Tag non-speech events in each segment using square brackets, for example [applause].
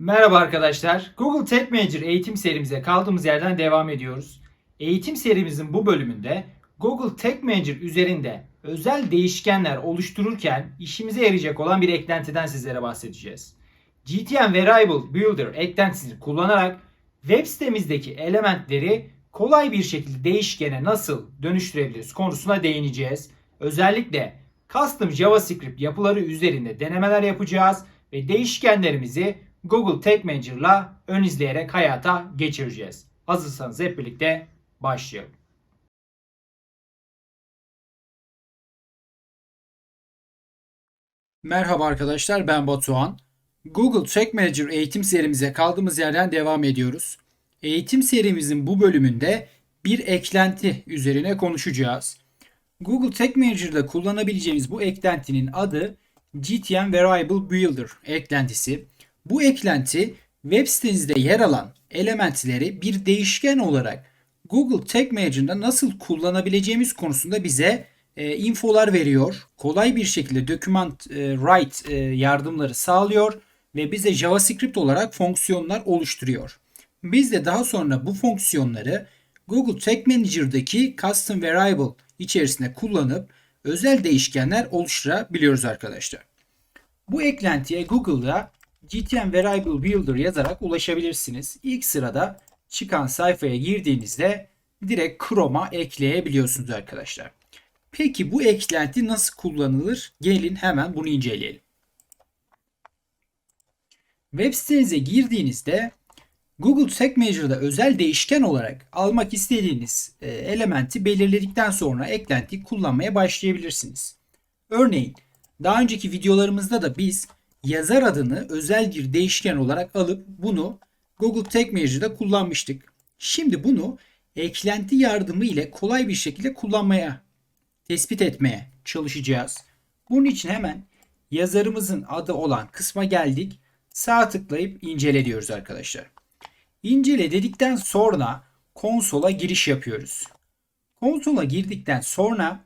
Merhaba arkadaşlar. Google Tech Manager eğitim serimize kaldığımız yerden devam ediyoruz. Eğitim serimizin bu bölümünde Google Tech Manager üzerinde özel değişkenler oluştururken işimize yarayacak olan bir eklentiden sizlere bahsedeceğiz. GTM Variable Builder eklentisini kullanarak web sitemizdeki elementleri kolay bir şekilde değişkene nasıl dönüştürebiliriz konusuna değineceğiz. Özellikle custom JavaScript yapıları üzerinde denemeler yapacağız ve değişkenlerimizi Google Tag Manager'la ön izleyerek hayata geçireceğiz. Hazırsanız hep birlikte başlayalım. Merhaba arkadaşlar ben Batuhan. Google Tag Manager eğitim serimize kaldığımız yerden devam ediyoruz. Eğitim serimizin bu bölümünde bir eklenti üzerine konuşacağız. Google Tag Manager'da kullanabileceğimiz bu eklentinin adı GTM Variable Builder eklentisi. Bu eklenti web sitenizde yer alan elementleri bir değişken olarak Google Tag Manager'da nasıl kullanabileceğimiz konusunda bize e, infolar veriyor. Kolay bir şekilde document e, write e, yardımları sağlıyor ve bize JavaScript olarak fonksiyonlar oluşturuyor. Biz de daha sonra bu fonksiyonları Google Tag Manager'daki custom variable içerisinde kullanıp özel değişkenler oluşturabiliyoruz arkadaşlar. Bu eklentiye Google'da GTM Variable Builder yazarak ulaşabilirsiniz. İlk sırada çıkan sayfaya girdiğinizde direkt Chrome'a ekleyebiliyorsunuz arkadaşlar. Peki bu eklenti nasıl kullanılır? Gelin hemen bunu inceleyelim. Web sitenize girdiğinizde Google Tag Manager'da özel değişken olarak almak istediğiniz e, elementi belirledikten sonra eklentiyi kullanmaya başlayabilirsiniz. Örneğin daha önceki videolarımızda da biz yazar adını özel bir değişken olarak alıp bunu Google Tag Manager'da kullanmıştık. Şimdi bunu eklenti yardımı ile kolay bir şekilde kullanmaya, tespit etmeye çalışacağız. Bunun için hemen yazarımızın adı olan kısma geldik. Sağ tıklayıp incele diyoruz arkadaşlar. İncele dedikten sonra konsola giriş yapıyoruz. Konsola girdikten sonra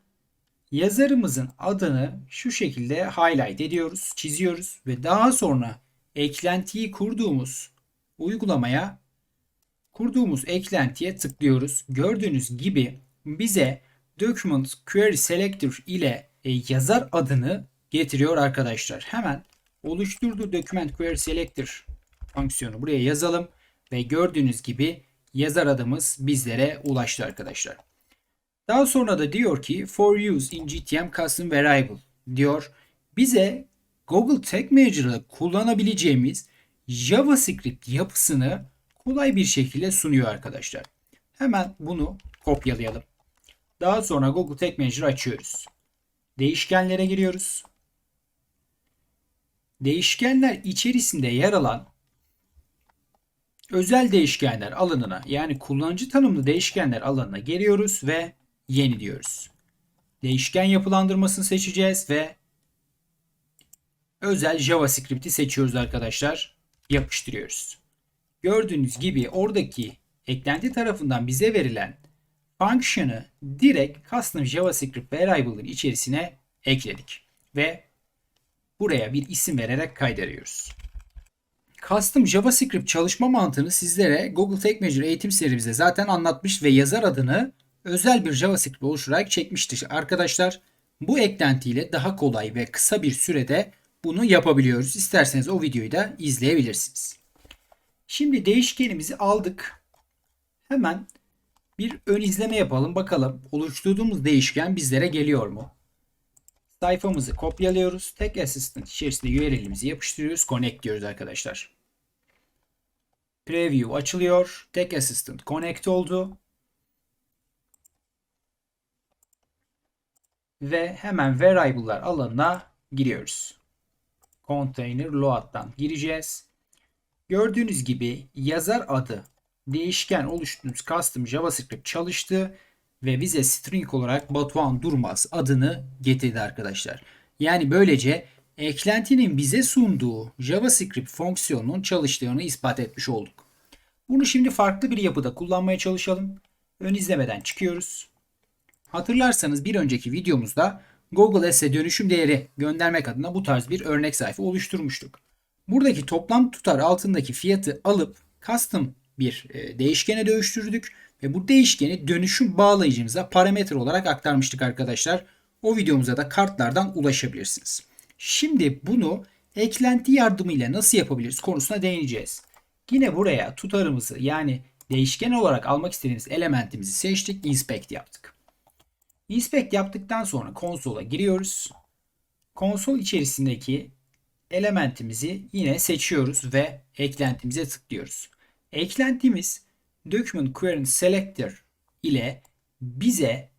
yazarımızın adını şu şekilde highlight ediyoruz, çiziyoruz ve daha sonra eklentiyi kurduğumuz uygulamaya kurduğumuz eklentiye tıklıyoruz. Gördüğünüz gibi bize Document Query Selector ile e, yazar adını getiriyor arkadaşlar. Hemen oluşturduğu Document Query Selector fonksiyonu buraya yazalım ve gördüğünüz gibi yazar adımız bizlere ulaştı arkadaşlar. Daha sonra da diyor ki for use in GTM custom variable diyor. Bize Google Tag Manager'da kullanabileceğimiz JavaScript yapısını kolay bir şekilde sunuyor arkadaşlar. Hemen bunu kopyalayalım. Daha sonra Google Tag Manager açıyoruz. Değişkenlere giriyoruz. Değişkenler içerisinde yer alan özel değişkenler alanına yani kullanıcı tanımlı değişkenler alanına geliyoruz ve yeni diyoruz. Değişken yapılandırmasını seçeceğiz ve özel JavaScript'i seçiyoruz arkadaşlar. Yapıştırıyoruz. Gördüğünüz gibi oradaki eklenti tarafından bize verilen function'ı direkt custom JavaScript variable'ın içerisine ekledik ve buraya bir isim vererek kaydediyoruz. Custom JavaScript çalışma mantığını sizlere Google Tag Manager eğitim serimizde zaten anlatmış ve yazar adını özel bir JavaScript oluşturarak çekmiştir arkadaşlar. Bu eklentiyle daha kolay ve kısa bir sürede bunu yapabiliyoruz. İsterseniz o videoyu da izleyebilirsiniz. Şimdi değişkenimizi aldık. Hemen bir ön izleme yapalım. Bakalım oluşturduğumuz değişken bizlere geliyor mu? Sayfamızı kopyalıyoruz. Tek Assistant içerisinde URL'imizi yapıştırıyoruz. Connect diyoruz arkadaşlar. Preview açılıyor. Tek Assistant connect oldu. Ve hemen variable'lar alanına giriyoruz. Container load'dan gireceğiz. Gördüğünüz gibi yazar adı değişken oluşturduğumuz custom JavaScript çalıştı ve bize string olarak Batuhan Durmaz adını getirdi arkadaşlar. Yani böylece eklentinin bize sunduğu JavaScript fonksiyonunun çalıştığını ispat etmiş olduk. Bunu şimdi farklı bir yapıda kullanmaya çalışalım. Ön izlemeden çıkıyoruz. Hatırlarsanız bir önceki videomuzda Google Ads'e dönüşüm değeri göndermek adına bu tarz bir örnek sayfa oluşturmuştuk. Buradaki toplam tutar altındaki fiyatı alıp custom bir e, değişkene dönüştürdük ve bu değişkeni dönüşüm bağlayıcımıza parametre olarak aktarmıştık arkadaşlar. O videomuza da kartlardan ulaşabilirsiniz. Şimdi bunu eklenti yardımıyla nasıl yapabiliriz konusuna değineceğiz. Yine buraya tutarımızı yani değişken olarak almak istediğimiz elementimizi seçtik, inspect yaptık. Inspect yaptıktan sonra konsola giriyoruz. Konsol içerisindeki elementimizi yine seçiyoruz ve eklentimize tıklıyoruz. Eklentimiz Document Query Selector ile bize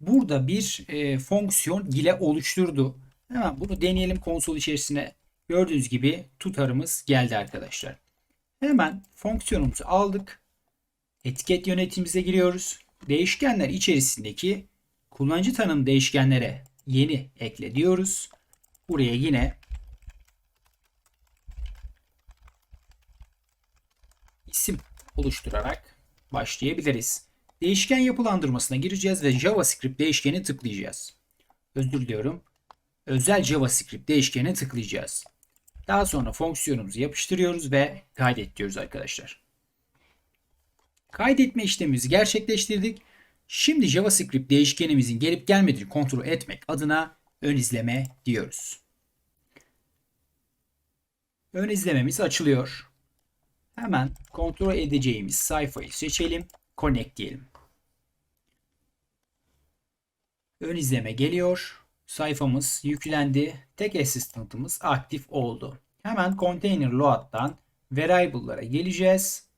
burada bir e, fonksiyon ile oluşturdu. Hemen bunu deneyelim konsol içerisine. Gördüğünüz gibi tutarımız geldi arkadaşlar. Hemen fonksiyonumuzu aldık. Etiket yönetimimize giriyoruz. Değişkenler içerisindeki kullanıcı tanım değişkenlere yeni ekle diyoruz. Buraya yine isim oluşturarak başlayabiliriz. Değişken yapılandırmasına gireceğiz ve JavaScript değişkeni tıklayacağız. Özür diliyorum. Özel JavaScript değişkeni tıklayacağız. Daha sonra fonksiyonumuzu yapıştırıyoruz ve kaydet diyoruz arkadaşlar. Kaydetme işlemimizi gerçekleştirdik. Şimdi JavaScript değişkenimizin gelip gelmediğini kontrol etmek adına ön izleme diyoruz. Ön izlememiz açılıyor. Hemen kontrol edeceğimiz sayfayı seçelim. Connect diyelim. Ön izleme geliyor. Sayfamız yüklendi. Tek assistant'ımız aktif oldu. Hemen container load'dan variable'lara geleceğiz.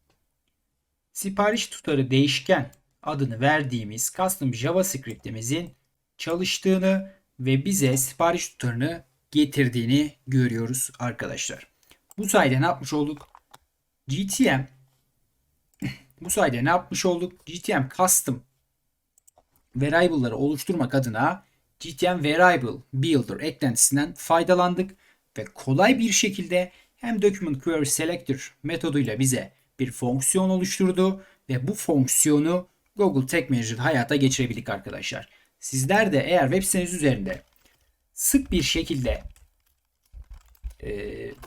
Sipariş tutarı değişken adını verdiğimiz custom JavaScript'imizin çalıştığını ve bize sipariş tutarını getirdiğini görüyoruz arkadaşlar. Bu sayede ne yapmış olduk? GTM [laughs] bu sayede ne yapmış olduk? GTM custom variable'ları oluşturmak adına GTM Variable Builder eklentisinden faydalandık ve kolay bir şekilde hem Document Query Selector metoduyla bize bir fonksiyon oluşturdu ve bu fonksiyonu Google Tag Manager'da hayata geçirebildik arkadaşlar. Sizler de eğer web siteniz üzerinde sık bir şekilde e,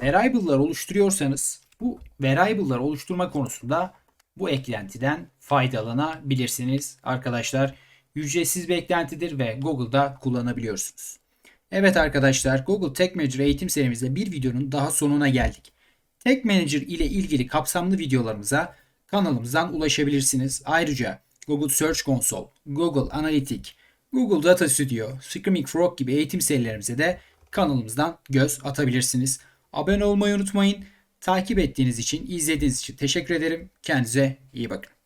variable'lar oluşturuyorsanız bu variable'lar oluşturma konusunda bu eklentiden faydalanabilirsiniz arkadaşlar. Ücretsiz bir eklentidir ve Google'da kullanabiliyorsunuz. Evet arkadaşlar Google Tag Manager eğitim serimizde bir videonun daha sonuna geldik. Tag Manager ile ilgili kapsamlı videolarımıza kanalımızdan ulaşabilirsiniz. Ayrıca Google Search Console, Google Analytics, Google Data Studio, Screaming Frog gibi eğitim serilerimize de kanalımızdan göz atabilirsiniz. Abone olmayı unutmayın. Takip ettiğiniz için, izlediğiniz için teşekkür ederim. Kendinize iyi bakın.